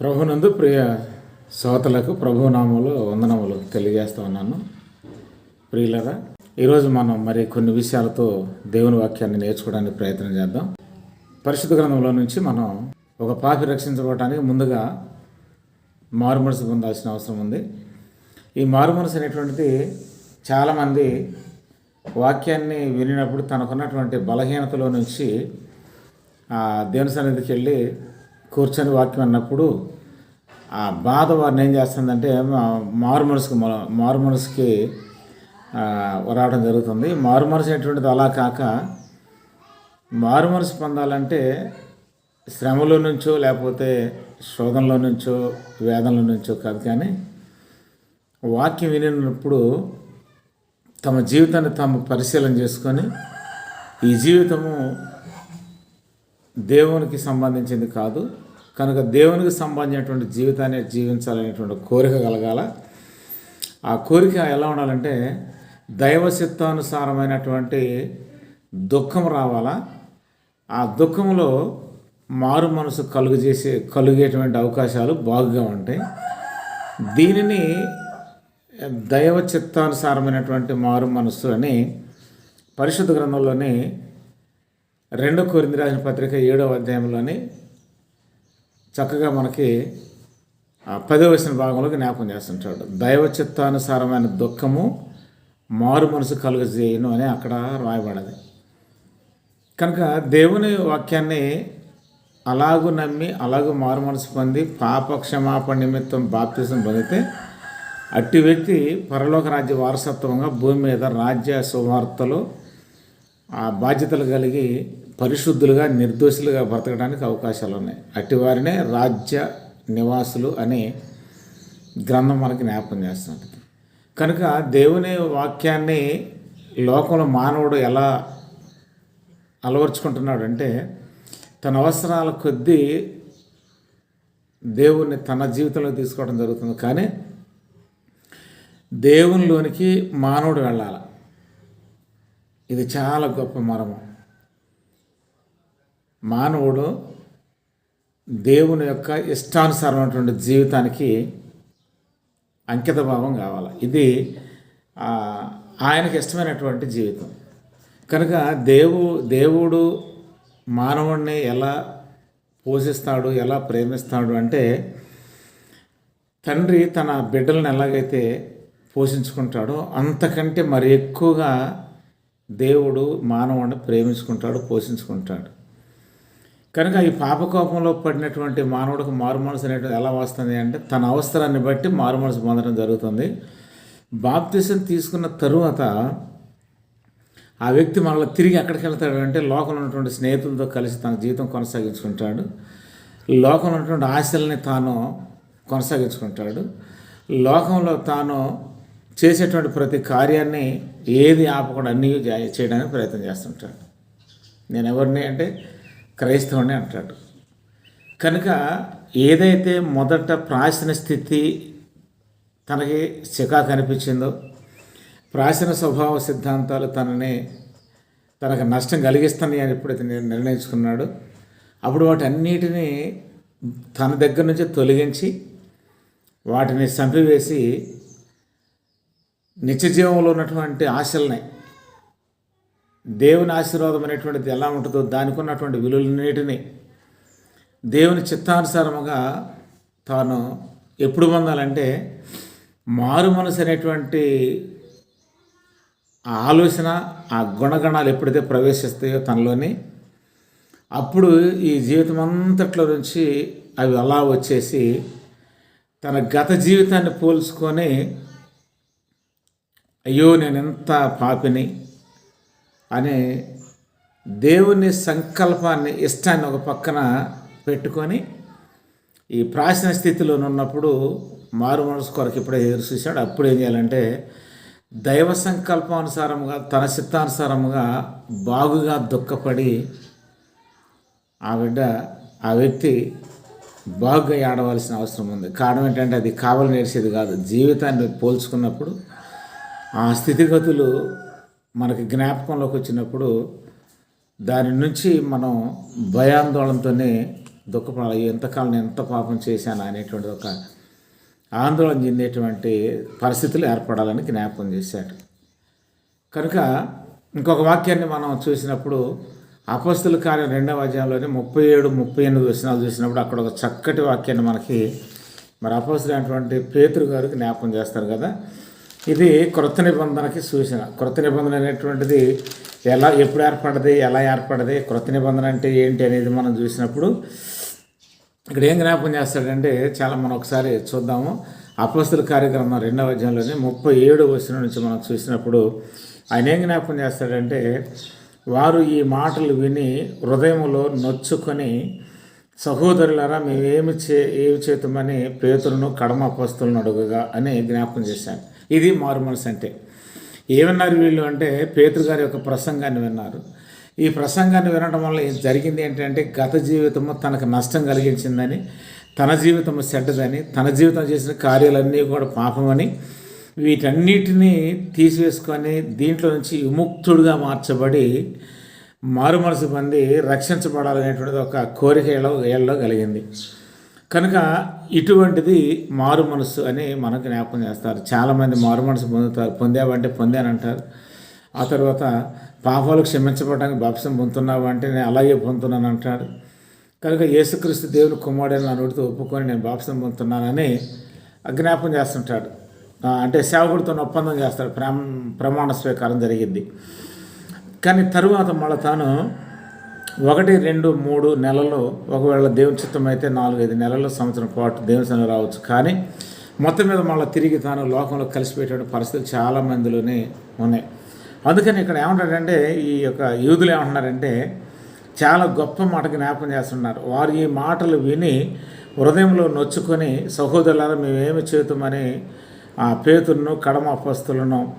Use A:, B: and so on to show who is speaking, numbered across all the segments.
A: ప్రభునందు ప్రియ శ్రోతలకు ప్రభునామములు వందనములు తెలియజేస్తూ ఉన్నాను. ప్రియులరా ఈరోజు మనం మరి కొన్ని విషయాలతో దేవుని వాక్యాన్ని నేర్చుకోవడానికి ప్రయత్నం చేద్దాం. పరిశుద్ధ గ్రంథంలో నుంచి మనం ఒక పాపి రక్షించబడటానికి ముందుగా మారుమనసు పొందాల్సిన అవసరం ఉంది. ఈ మారుమనసు అనేటువంటిది చాలామంది వాక్యాన్ని వినినప్పుడు తనకున్నటువంటి బలహీనతలో నుంచి ఆ దేవుని సన్నిధికి వెళ్ళి కూర్చొని వాక్యం అన్నప్పుడు ఆ బాధ వారిని ఏం చేస్తుందంటే మా- మారు మనసుకు మారు మనసుకి రావడం జరుగుతుంది. మారు మనసు అనేటువంటిది అలా కాక మారు మనసు పొందాలంటే శ్రమలో నుంచో లేకపోతే శోధనలో నుంచో వేదనలో నుంచో కాదు కానీ వాక్యం వినినప్పుడు తమ జీవితాన్ని తాము పరిశీలన చేసుకొని ఈ జీవితము దేవునికి సంబంధించింది కాదు. కనుక దేవునికి సంబంధించినటువంటి జీవితాన్ని జీవించాలనేటువంటి కోరిక కలగాల. ఆ కోరిక ఎలా ఉండాలంటే దైవ చిత్తానుసారమైనటువంటి దుఃఖం రావాలా. ఆ దుఃఖంలో మారు మనసు కలుగు చేసే కలుగేటువంటి అవకాశాలు బాగుగా ఉంటాయి. దీనిని దైవ చిత్తానుసారమైనటువంటి మారు మనస్సు అని పరిశుద్ధ గ్రంథంలోని రెండో కొరింది రాసిన పత్రిక ఏడవ అధ్యాయంలోని చక్కగా మనకి ఆ పదో వచ్చిన భాగంలో జ్ఞాపకం చేస్తుంటాడు. దైవ చిత్తానుసారమైన దుఃఖము మారు మనసు కలుగజేయను అని అక్కడ రాయబడది. కనుక దేవుని వాక్యాన్ని అలాగూ నమ్మి అలాగూ మారు మనసు పొంది పాప క్షమాపణ నిమిత్తం బాప్తిజం పొందితే అట్టి వ్యక్తి పరలోక రాజ్య వారసత్వంగా భూమి మీద రాజ్య సువార్తలు ఆ బాధ్యతలు కలిగి పరిశుద్ధులుగా నిర్దోషులుగా బ్రతకడానికి అవకాశాలు ఉన్నాయి అట్టి వారినే రాజ్య నివాసులు అనే గ్రంథం మనకి జ్ఞాపకం చేస్తుంది కనుక దేవుని వాక్యాన్ని లోకంలో మానవుడు ఎలా అలవర్చుకుంటున్నాడంటే తన అవసరాల కొద్దీ దేవుణ్ణి తన జీవితంలో తీసుకోవడం జరుగుతుంది. కానీ దేవునిలోనికి మానవుడు వెళ్ళాలి. ఇది చాలా గొప్ప మరము. మానవుడు దేవుని యొక్క ఇష్టానుసారమైనటువంటి జీవితానికి అంకితభావం కావాలి. ఇది ఆయనకి ఇష్టమైనటువంటి జీవితం. కనుక దేవు దేవుడు మానవుడిని ఎలా పోషిస్తాడు ఎలా ప్రేమిస్తాడు అంటే తండ్రి తన బిడ్డలను ఎలాగైతే పోషించుకుంటాడో అంతకంటే మరి ఎక్కువగా దేవుడు మానవుడిని ప్రేమించుకుంటాడు పోషించుకుంటాడు. కనుక ఈ పాపకోపంలో పడినటువంటి మానవుడికి మారు మనసు అనేటువంటి ఎలా వస్తుంది అంటే తన అవసరాన్ని బట్టి మారు మనసు పొందడం జరుగుతుంది. బాప్తిసం తీసుకున్న తరువాత ఆ వ్యక్తి మనలో తిరిగి ఎక్కడికి వెళ్తాడు అంటే లోకంలో ఉన్నటువంటి స్నేహితులతో కలిసి తన జీవితం కొనసాగించుకుంటాడు. లోకంలో ఉన్నటువంటి ఆశల్ని తాను కొనసాగించుకుంటాడు. లోకంలో తాను చేసేటువంటి ప్రతి కార్యాన్ని ఏది ఆపకుండా అన్నీ చేయడానికి ప్రయత్నం చేస్తుంటాడు. నేను ఎవరిని అంటే క్రైస్తవుని అంటాడు. కనుక ఏదైతే మొదట ప్రాచీన స్థితి తనకి చికాకు అనిపించిందో ప్రాచీన స్వభావ సిద్ధాంతాలు తనని తనకు నష్టం కలిగిస్తాయి అని ఎప్పుడైతే నేను అప్పుడు వాటి అన్నిటినీ తన దగ్గర నుంచి తొలగించి వాటిని చంపివేసి నిత్యజీవంలో ఉన్నటువంటి ఆశల్ని దేవుని ఆశీర్వాదం అనేటువంటిది ఎలా ఉంటుందో దానికి ఉన్నటువంటి విలువలన్నిటినీ దేవుని చిత్తానుసారముగా తాను ఎప్పుడు పొందాలంటే మారు మనసు అనేటువంటి ఆ ఆలోచన ఆ గుణగణాలు ఎప్పుడైతే ప్రవేశిస్తాయో తనలోని అప్పుడు ఈ జీవితం అంతట్లో నుంచి అవి అలా వచ్చేసి తన గత జీవితాన్ని పోల్చుకొని అయ్యో నేను ఎంత పాపిని అనే దేవుని సంకల్పాన్ని ఇష్టాన్ని ఒక పక్కన పెట్టుకొని ఈ ప్రాచీన స్థితిలో ఉన్నప్పుడు మారు మనసు కొరకు ఎప్పుడే ఎదురు చూశాడు. అప్పుడు ఏం చేయాలంటే దైవ సంకల్పానుసారముగా తన చిత్తానుసారముగా బాగుగా దుఃఖపడి ఆ బిడ్డ ఆ వ్యక్తి బాగుగా ఆడవలసిన అవసరం ఉంది. కారణం ఏంటంటే అది కావలి నేర్చేది కాదు. జీవితాన్ని పోల్చుకున్నప్పుడు ఆ స్థితిగతులు మనకి జ్ఞాపకంలోకి వచ్చినప్పుడు దాని నుంచి మనం భయాందోళనతోనే దుఃఖపడాలి. ఎంతకాలం నేను ఎంత పాపం చేశాను అనేటువంటి ఒక ఆందోళన చెందేటువంటి పరిస్థితులు ఏర్పడాలని జ్ఞాపకం చేశాడు. కనుక ఇంకొక వాక్యాన్ని మనం చూసినప్పుడు అపస్తుల కార్యం రెండవ అధ్యాయంలోనే ముప్పై ఏడు ముప్పై ఎనిమిది వచనాలు చూసినప్పుడు అక్కడ ఒక చక్కటి వాక్యాన్ని మనకి మరి అపస్తులైనటువంటి పేతురు గారు జ్ఞాపకం చేస్తారు కదా? ఇది క్రొత్త నిబంధనకి సూచన. క్రొత్త నిబంధన అనేటువంటిది ఎలా ఎప్పుడు ఏర్పడది ఎలా ఏర్పడది క్రొత్త నిబంధన అంటే ఏంటి అనేది మనం చూసినప్పుడు ఇక్కడ ఏం జ్ఞాపకం చేస్తాడంటే చాలా మనం ఒకసారి చూద్దాము. అపస్తుల కార్యక్రమం రెండవ అధ్యాయంలోనే ముప్పై ఏడు వచ్చిన నుంచి మనం చూసినప్పుడు ఆయన ఏం జ్ఞాపకం చేస్తాడంటే వారు ఈ మాటలు విని హృదయంలో నొచ్చుకొని సహోదరులారా మేమేమి చే ఏమి చేతమని పేతులను కడమ అపస్తులను అడుగుగా అని జ్ఞాపకం చేశాను ఇది మారు అంటే ఏమన్నారు వీళ్ళు అంటే పేతురు గారి యొక్క ప్రసంగాన్ని విన్నారు. ఈ ప్రసంగాన్ని వినడం వల్ల జరిగింది ఏంటంటే గత జీవితము తనకు నష్టం కలిగించిందని తన జీవితము చెడ్డదని తన జీవితం చేసిన కార్యాలన్నీ కూడా పాపమని వీటన్నిటినీ తీసివేసుకొని దీంట్లో నుంచి విముక్తుడుగా మార్చబడి మారు మనసు పొంది రక్షించబడాలనేటువంటిది ఒక కోరిక ఏళ్ళలో కలిగింది. కనుక ఇటువంటిది మారు మనస్సు అని మనకు జ్ఞాపకం చేస్తారు. చాలామంది మారు మనసు పొందుతారు. పొందావంటే పొందానంటారు. ఆ తర్వాత పాపాలు క్షమించబడడానికి బాప్సం పొందుతున్నావు అంటే నేను అలాగే పొందుతున్నాను అంటాడు కనుక యేసుక్రీస్తు దేవుని కుమారుడని నా నోటితో ఒప్పుకొని నేను బాప్సం పొందుతున్నానని జ్ఞాపకం చేస్తుంటాడు. అంటే సేవకుడితో ఒప్పందం చేస్తాడు. ప్రమాణ స్వీకారం జరిగింది. కానీ తరువాత మళ్ళీ తాను ఒకటి రెండు మూడు నెలలు ఒకవేళ దేవుని చిత్తం అయితే నాలుగైదు నెలలు సంవత్సరం పాటు దేవుని సన్నిధి రావచ్చు. కానీ మొత్తం మీద మళ్ళీ తిరిగి తాను లోకంలో కలిసిపోయేటువంటి పరిస్థితులు చాలా మందిలోనే ఉన్నాయి. అందుకని ఇక్కడ ఏమంటారంటే ఈ యొక్క యూదులు ఏమంటున్నారంటే చాలా గొప్ప మాట జ్ఞాపకం చేస్తున్నారు. వారు ఈ మాటలు విని హృదయంలో నొచ్చుకొని సహోదరులారా మేమేమి చేతుమని ఆ పేతురును కడమ అపస్తులను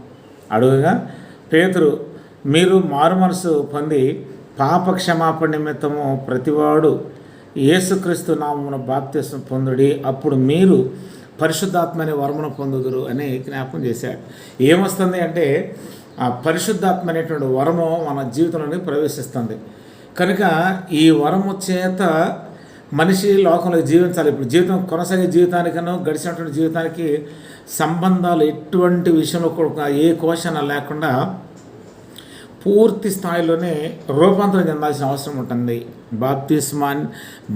A: అడుగుగా పేతురు మీరు మారు మనసు పొంది పాప క్షమాపణ నిమిత్తము ప్రతివాడు యేసుక్రీస్తు నామమున బాప్తిసం పొందుడి అప్పుడు మీరు పరిశుద్ధాత్మ అనే వరమును పొందుదురు అని జ్ఞాపకం చేశాడు. ఏమొస్తుంది అంటే ఆ పరిశుద్ధాత్మ అనేటువంటి వరము మన జీవితంలోకి ప్రవేశిస్తుంది. కనుక ఈ వరము చేత మనిషి లోకంలో జీవించాలి. ఇప్పుడు జీవితం కొనసాగే జీవితానికనో గడిచినటువంటి జీవితానికి సంబంధాలు ఎటువంటి విషయంలో కూడా ఏ కోశన లేకుండా పూర్తి స్థాయిలోనే రూపాంతరం చెందాల్సిన అవసరం ఉంటుంది. బాప్తిస్మాన్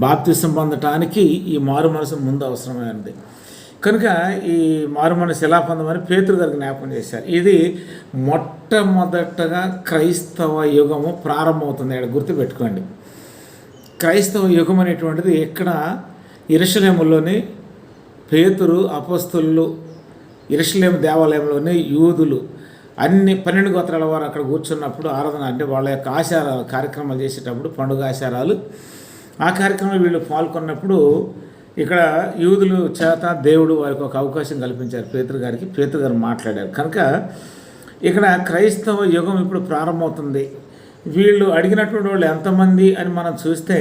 A: బాప్తిసం పొందటానికి ఈ మారు మనసు ముందు అవసరమైనది. కనుక ఈ మారు మనసు ఎలా పొందమని పేతురు గారికి జ్ఞాపకం చేశారు. ఇది మొట్టమొదటగా క్రైస్తవ యుగము ప్రారంభమవుతుంది. ఇక్కడ గుర్తుపెట్టుకోండి. క్రైస్తవ యుగం అనేటువంటిది ఇక్కడ ఇరుషలేములోని పేతురు అపస్తులు ఇరుషలేం దేవాలయంలోని యూదులు అన్ని పన్నెండు గోత్రాల వారు అక్కడ కూర్చున్నప్పుడు ఆరాధన అంటే వాళ్ళ యొక్క ఆచార కార్యక్రమాలు చేసేటప్పుడు పండుగ ఆచారాలు. ఆ కార్యక్రమంలో వీళ్ళు పాల్గొన్నప్పుడు ఇక్కడ యూదులు చేత దేవుడు వారికి ఒక అవకాశం కల్పించారు పేతురు గారికి. పేతురు గారు మాట్లాడారు. కనుక ఇక్కడ క్రైస్తవ యుగం ఇప్పుడు ప్రారంభమవుతుంది. వీళ్ళు అడిగినటువంటి వాళ్ళు ఎంతమంది అని మనం చూస్తే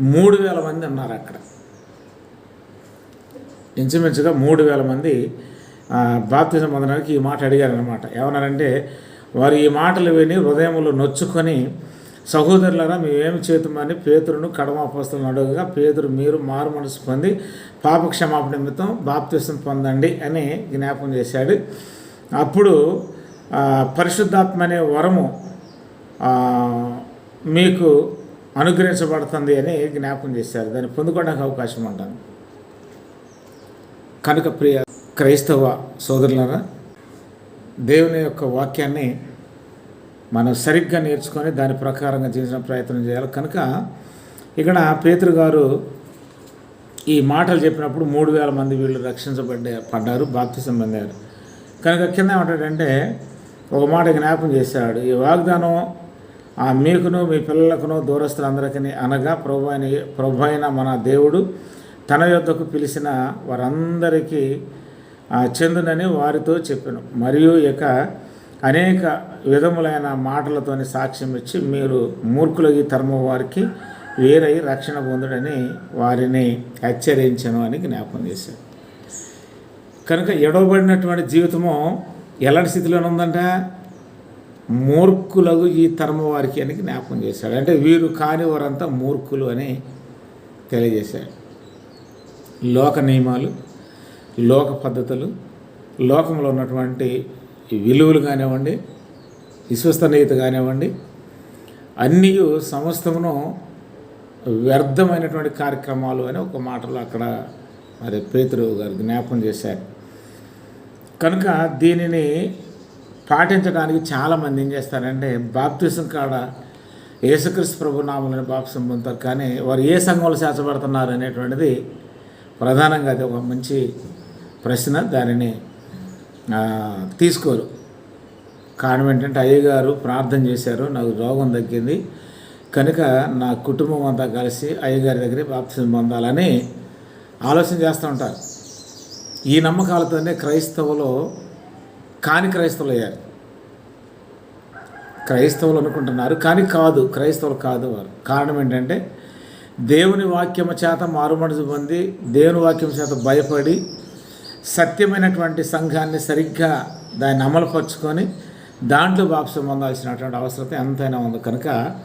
A: మూడు వేల మంది ఉన్నారు అక్కడ. ఇంచుమించుగా మూడు వేల మంది బాప్తిజం పొందడానికి ఈ మాట అడిగారనమాట ఏమన్నారంటే వారు ఈ మాటలు విని హృదయంలో నొచ్చుకొని సహోదరులరా మేమేమి చేతుమని పేతురును కడమాపస్తులను అడుగుగా పేతురు మీరు మారు మనసు పొంది పాప క్షమాపణ నిమిత్తం బాప్తిసం పొందండి అని జ్ఞాపకం చేశాడు. అప్పుడు పరిశుద్ధాత్మ అనే వరము మీకు అనుగ్రహించబడుతుంది అని జ్ఞాపకం చేశారు. దాన్ని పొందుకోవడానికి అవకాశం ఉంటుంది. కనుక ప్రియ క్రైస్తవ సోదరులరా దేవుని యొక్క వాక్యాన్ని మనం సరిగ్గా నేర్చుకొని దాని ప్రకారంగా చేసిన ప్రయత్నం చేయాలి. కనుక ఇక్కడ పేతురు గారు ఈ మాటలు చెప్పినప్పుడు మూడు వేల మంది వీళ్ళు రక్షించబడ్డే పడ్డారు బాప్తిసం పొందారు. కనుక కింద ఏమంటాడంటే ఒక మాట జ్ఞాపకం చేశాడు. ఈ వాగ్దానం ఆ మీకును మీ పిల్లలకును దూరస్తులందరికీ అనగా ప్రభు అయిన ప్రభు అయిన మన దేవుడు తన యొద్దకు పిలిచిన వారందరికీ చెందునని వారితో చెప్పాను. మరియు ఇక అనేక విధములైన మాటలతోని సాక్ష్యం ఇచ్చి మీరు మూర్ఖులకి తరము వారికి వేరై రక్షణ పొందుడని వారిని హెచ్చరించను అని జ్ఞాపకం చేశారు. కనుక ఎడవబడినటువంటి జీవితము ఎలాంటి స్థితిలో ఉందంట? మూర్ఖులకు ఈ తరము వారికి అని జ్ఞాపకం చేశాడు. అంటే వీరు కాని వారంతా మూర్ఖులు అని తెలియజేశాడు. లోక నియమాలు లోక పద్ధతులు లోకంలో ఉన్నటువంటి విలువలు కానివ్వండి విశ్వసనీయత కానివ్వండి అన్నీ సమస్తమును వ్యర్థమైనటువంటి కార్యక్రమాలు అని ఒక మాటలో అక్కడ మరి పేతురు గారు జ్ఞాపకం చేశారు. కనుక దీనిని పాటించడానికి చాలామంది ఏం చేస్తారంటే బాప్తిసం కాడ యేసుక్రీస్తు ప్రభు నామలని బాప్తిసం పొందుతారు. కానీ వారు ఏ సంఘంలో చేర్చబడుతున్నారు అనేటువంటిది ప్రధానంగా అది ఒక మంచి ప్రశ్న దానిని తీసుకోరు. కారణం ఏంటంటే అయ్యగారు ప్రార్థన చేశారు నాకు రోగం తగ్గింది. కనుక నా కుటుంబం అంతా కలిసి అయ్యగారి దగ్గర బాప్తిసం పొందాలని ఆలోచన చేస్తూ ఉంటారు. ఈ నమ్మకాలతోనే క్రైస్తవులు కాని క్రైస్తవులు అయ్యారు. క్రైస్తవులు అనుకుంటున్నారు కానీ కాదు క్రైస్తవులు కాదు వారు. కారణం ఏంటంటే దేవుని వాక్యము చేత మారుమనసు పొంది దేవుని వాక్యం చేత భయపడి సత్యమైనటువంటి సంఘాన్ని సరిగ్గా దాన్ని అమలుపరుచుకొని దాంట్లో బాప్సం పొందాల్సినటువంటి అవసరం ఎంతైనా ఉంది కనుక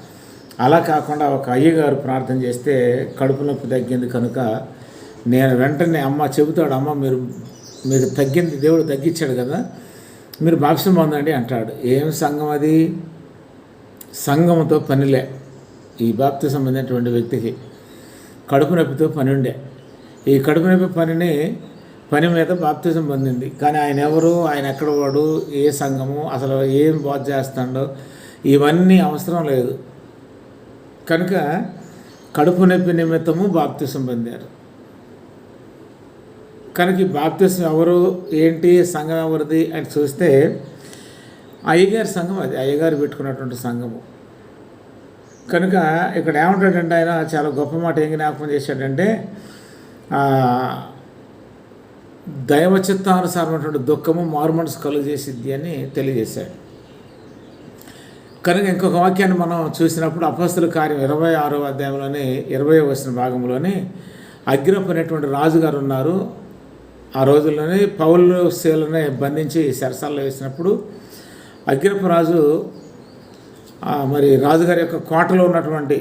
A: అలా కాకుండా ఒక అయ్యగారు ప్రార్థన చేస్తే కడుపు నొప్పి తగ్గింది కనుక నేను వెంటనే అమ్మ చెబుతాడు అమ్మ మీరు మీకు తగ్గింది దేవుడు తగ్గించాడు కదా మీరు బాప్సం పొందండి అంటాడు. ఏం సంఘం అది? సంఘముతో పనిలే. ఈ బాప్తి సంబంధించినటువంటి వ్యక్తికి కడుపు నొప్పితో పని ఉండే. ఈ కడుపు నొప్పి పనిని పని మీద బాప్తిజం పొందింది. కానీ ఆయన ఎవరు? ఆయన ఎక్కడ వాడు? ఏ సంఘము? అసలు ఏం బాధ చేస్తాడో? ఇవన్నీ అవసరం లేదు. కనుక కడుపు నొప్పి నిమిత్తము బాప్తిసం పొందారు. కనుక ఈ బాప్తిసం ఎవరు? ఏంటి? సంఘం ఎవరిది? అని చూస్తే అయ్యగారి సంఘం అది. అయ్యగారు పెట్టుకున్నటువంటి సంఘము. కనుక ఇక్కడ ఏమంటాడంటే ఆయన చాలా గొప్ప మాట ఏం జ్ఞాపకం చేశాడంటే దైవ చిత్తానుసారమైనటువంటి దుఃఖము మార్మన్స్ కలుగజేసిద్ది అని తెలియజేశాడు. కనుక ఇంకొక వాక్యాన్ని మనం చూసినప్పుడు అపస్తుల కార్యం ఇరవై ఆరో అధ్యాయంలోని ఇరవై వచ్చిన భాగంలోని అగ్రప్ అనేటువంటి రాజుగారు ఉన్నారు. ఆ రోజుల్లోనే పౌలు శీలని బంధించి సరసాల్లో వేసినప్పుడు అగ్రపు రాజు మరి రాజుగారి యొక్క కోటలో ఉన్నటువంటి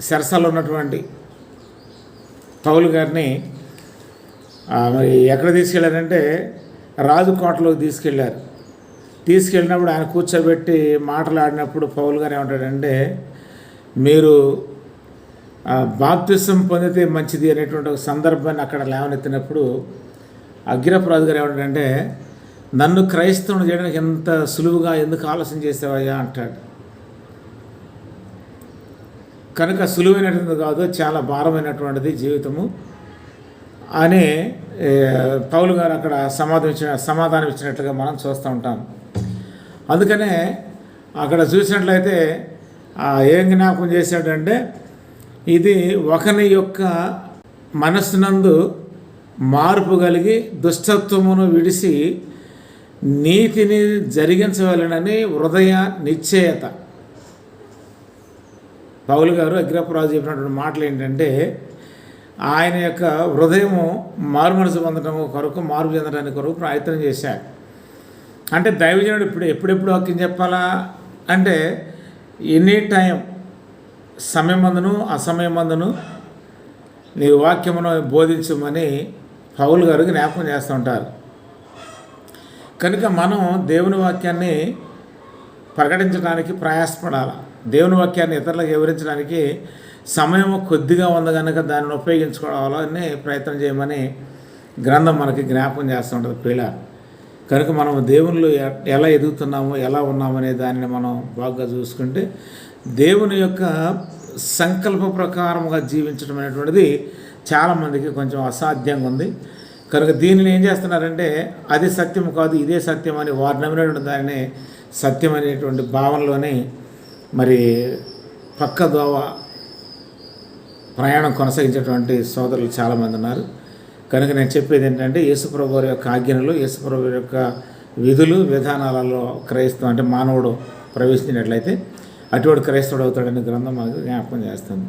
A: సరసాల్లో ఉన్నటువంటి పౌలు గారిని మరి ఎక్కడ తీసుకెళ్ళారంటే రాజుకోటలోకి తీసుకెళ్ళారు. తీసుకెళ్ళినప్పుడు ఆయన కూర్చోబెట్టి మాట్లాడినప్పుడు పౌలు గారు ఏమంటాడంటే మీరు బాప్తిసం పొందితే మంచిది అనేటువంటి ఒక సందర్భాన్ని అక్కడ లేవనెత్తినప్పుడు అగ్రపరాజు గారు ఏమంటాడంటే నన్ను క్రైస్తవుని చేయడానికి ఎంత సులువుగా ఎందుకు ఆలోచన చేసేవయ్యా? అంటాడు. కనుక సులువైనటువంటిది కాదు చాలా భారమైనటువంటిది జీవితము. అని పౌలు గారు అక్కడ సమాధానం ఇచ్చిన సమాధానం ఇచ్చినట్లుగా మనం చూస్తూ ఉంటాం. అందుకనే అక్కడ చూసినట్లయితే ఏం జ్ఞాపకం చేశాడంటే ఇది ఒకని యొక్క మనస్సునందు మార్పు కలిగి దుష్టత్వమును విడిసి నీతిని జరిగించవలనని హృదయ నిశ్చయత. పౌలు గారు అగ్రపరాజు చెప్పినటువంటి మాటలు ఏంటంటే ఆయన యొక్క హృదయము మారుమనసు పొందడం కొరకు మార్పు చెందడానికి కొరకు ప్రయత్నం చేశారు. అంటే దైవజనుడు ఇప్పుడు ఎప్పుడెప్పుడు వాక్యం చెప్పాలా? అంటే ఎనీ టైం సమయం మందును అసమయం మందును నీ వాక్యమును బోధించమని పౌలు గారు జ్ఞాపకం చేస్తూ ఉంటారు. కనుక మనం దేవుని వాక్యాన్ని ప్రకటించడానికి ప్రయాసపడాలి? దేవుని వాక్యాన్ని ఇతరులకు వివరించడానికి సమయం కొద్దిగా ఉంది కనుక దానిని ఉపయోగించుకోవాలని ప్రయత్నం చేయమని గ్రంథం మనకి జ్ఞాపకం చేస్తూ ఉంటుంది ప్రియుల కనుక మనం దేవుళ్ళు ఎ- ఎలా ఎదుగుతున్నామో ఎలా ఉన్నామనే దానిని మనం బాగా చూసుకుంటే దేవుని యొక్క సంకల్ప ప్రకారముగా జీవించడం అనేటువంటిది చాలామందికి కొంచెం అసాధ్యంగా ఉంది. కనుక దీనిని ఏం చేస్తున్నారంటే అది సత్యం కాదు ఇదే సత్యం అని వారు నమ్మినటువంటి దానిని సత్యం అనేటువంటి భావనలోనే మరి పక్క దోవ ప్రయాణం కొనసాగించేటువంటి సోదరులు చాలామంది ఉన్నారు. కనుక నేను చెప్పేది ఏంటంటే యేసుప్రభు వారి యొక్క ఆజ్ఞలు యేసుప్రభు యొక్క విధులు విధానాలలో క్రైస్తవం అంటే మానవుడు ప్రవేశించినట్లయితే అటువంటి క్రైస్తవుడు అవుతాడని గ్రంథం మనకు జ్ఞాపకం చేస్తుంది.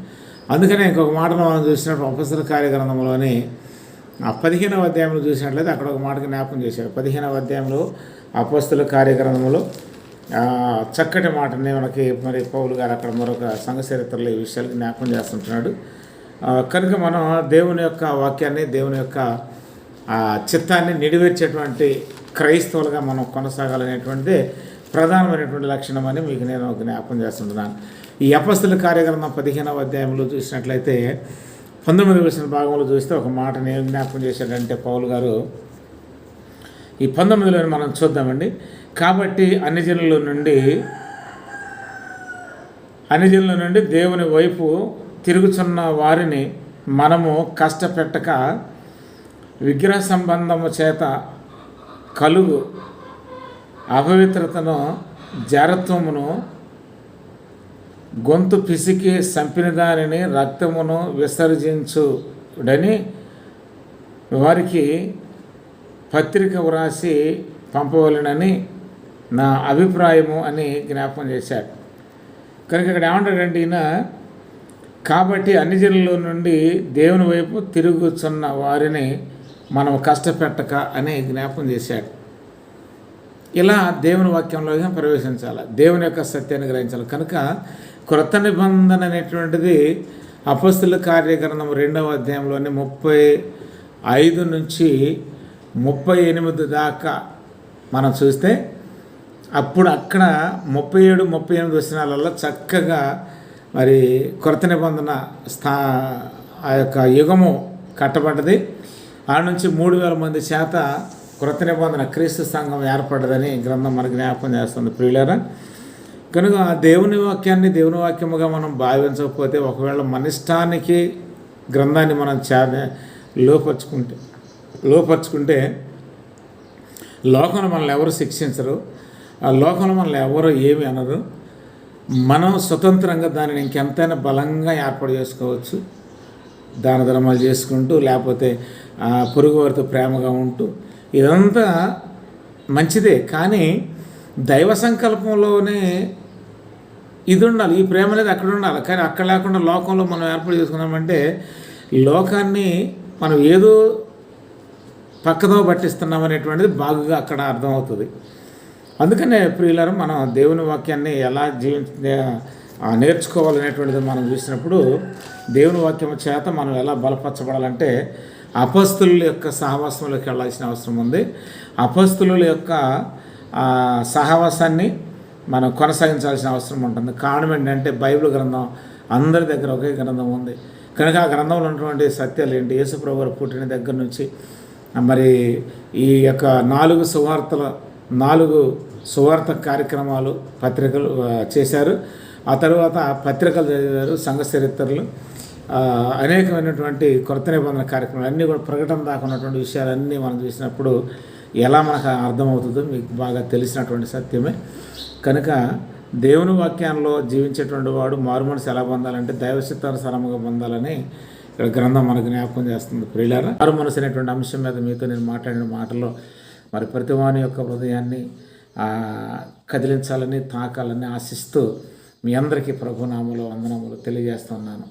A: అందుకనే ఇంకొక మాటను మనం చూసినప్పుడు అపసర కార్యగ్రంథంలోని ఆ పదిహేనవ అధ్యాయంలో చూసినట్లయితే అక్కడ ఒక మాట జ్ఞాపకం చేశాడు. పదిహేనవ అధ్యాయంలో అపస్తుల కార్యగ్రంథంలో చక్కటి మాటని మనకి మరి పౌలు గారు అక్కడ మరొక సంఘ చరిత్రలో ఈ విషయాలు జ్ఞాపకం చేస్తుంటున్నాడు. కనుక మనం దేవుని యొక్క వాక్యాన్ని దేవుని యొక్క చిత్తాన్ని నిడివేర్చేటువంటి క్రైస్తవులుగా మనం కొనసాగాలనేటువంటిది ప్రధానమైనటువంటి లక్షణం అని మీకు నేను జ్ఞాపకం చేస్తుంటున్నాను ఈ అపస్తుల కార్యక్రమం పదిహేనవ అధ్యాయంలో చూసినట్లయితే పంతొమ్మిది వచ్చిన భాగంలో చూస్తే ఒక మాట నేను జ్ఞాపకం చేశాడంటే పౌలు గారు ఈ పంతొమ్మిదిలో మనం చూద్దామండి. కాబట్టి అన్ని జనుల నుండి అన్ని జనుల నుండి దేవుని వైపు తిరుగుచున్న వారిని మనము కష్టపెట్టక విగ్రహ సంబంధము చేత కలుగు అపవిత్రతను జారత్వమును గొంతు పిసికి చంపిన దానిని రక్తమును విసర్జించుడని వారికి పత్రిక వ్రాసి పంపవలనని నా అభిప్రాయము అని జ్ఞాపకం చేశాడు. కనుక ఇక్కడ ఏమంటాడంటే ఈయన కాబట్టి అన్ని జనుల నుండి దేవుని వైపు తిరుగుచున్న వారిని మనం కష్టపెట్టక అని జ్ఞాపకం చేశాడు. ఇలా దేవుని వాక్యంలోకి ప్రవేశించాలి? దేవుని యొక్క సత్యాన్ని గ్రహించాలి. కనుక క్రొత్త నిబంధన అనేటువంటిది అపస్తుల కార్యగ్రంథం రెండవ అధ్యాయంలోని ముప్పై ఐదు నుంచి ముప్పై ఎనిమిది దాకా మనం చూస్తే అప్పుడు అక్కడ ముప్పై ఏడు ముప్పై ఎనిమిది వచనాలలో చక్కగా మరి కొరత నిబంధన స్థా ఆ యొక్క యుగము కట్టబడ్డది. ఆ నుంచి మూడు వేల మంది చేత కృత నిబంధన క్రీస్తు సంఘం ఏర్పడ్డదని గ్రంథం మనకు జ్ఞాపకం చేస్తుంది. ప్రియులరా కనుక దేవుని వాక్యాన్ని దేవుని వాక్యముగా మనం భావించకపోతే ఒకవేళ మన ఇష్టానికి గ్రంథాన్ని మనం చే లోపరుచుకుంటే లోపరుచుకుంటే లోకంలో మనల్ని ఎవరు శిక్షించరు ఆ లోకంలో మనల్ని ఎవరు ఏమి అనరు. మనం స్వతంత్రంగా దానిని ఇంకెంతైనా బలంగా ఏర్పాటు చేసుకోవచ్చు. దాన ధర్మాలు చేసుకుంటూ లేకపోతే ఆ, పొరుగు వారితో ప్రేమగా ఉంటూ ఇదంతా మంచిదే. కానీ దైవ సంకల్పంలోనే ఇది ఉండాలి. ఈ ప్రేమ అనేది అక్కడ ఉండాలి. కానీ అక్కడ లేకుండా లోకంలో మనం ఏర్పాటు చేసుకున్నామంటే లోకాన్ని మనం ఏదో పక్కదో పట్టిస్తున్నాం అనేటువంటిది బాగుగా అక్కడ అర్థమవుతుంది. అందుకనే ప్రియులారు మనం దేవుని వాక్యాన్ని ఎలా జీవించ నేర్చుకోవాలనేటువంటిది మనం చూసినప్పుడు దేవుని వాక్యం చేత మనం ఎలా బలపరచబడాలంటే అపస్తుల యొక్క సహవాసంలోకి వెళ్ళాల్సిన అవసరం ఉంది. అపస్తుల యొక్క సహవాసాన్ని మనం కొనసాగించాల్సిన అవసరం ఉంటుంది. కారణం ఏంటంటే బైబిల్ గ్రంథం అందరి దగ్గర ఒకే గ్రంథం ఉంది. కనుక ఆ గ్రంథంలో ఉన్నటువంటి సత్యాలు ఏంటి? యేసుప్రభు వారు పుట్టిన దగ్గర నుంచి మరి ఈ యొక్క నాలుగు సువార్తల నాలుగు సువార్త కార్యక్రమాలు పత్రికలు చేశారు. ఆ తర్వాత పత్రికలు చదివారు సంఘ చరిత్రలు. అనేకమైనటువంటి కొత్త నిబంధన కార్యక్రమాలు అన్నీ కూడా ప్రకటన దాకా ఉన్నటువంటి విషయాలన్నీ మనం చూసినప్పుడు ఎలా మనకు అర్థమవుతుందో మీకు బాగా తెలిసినటువంటి సత్యమే. కనుక దేవుని వాక్యాల్లో జీవించేటువంటి వాడు మారు మనసు ఎలా పొందాలంటే దైవశక్తానుసారముగా పొందాలని ఇక్కడ గ్రంథం మనకు జ్ఞాపకం చేస్తుంది. ప్రియులారా మారుమనసు అనేటువంటి అంశం మీద మీతో నేను మాట్లాడిన మాటలో మరి ప్రతివాని యొక్క హృదయాన్ని కదిలించాలని తాకాలని ఆశిస్తూ మీ అందరికీ ప్రభునామలో వందనములు తెలియజేస్తున్నాను.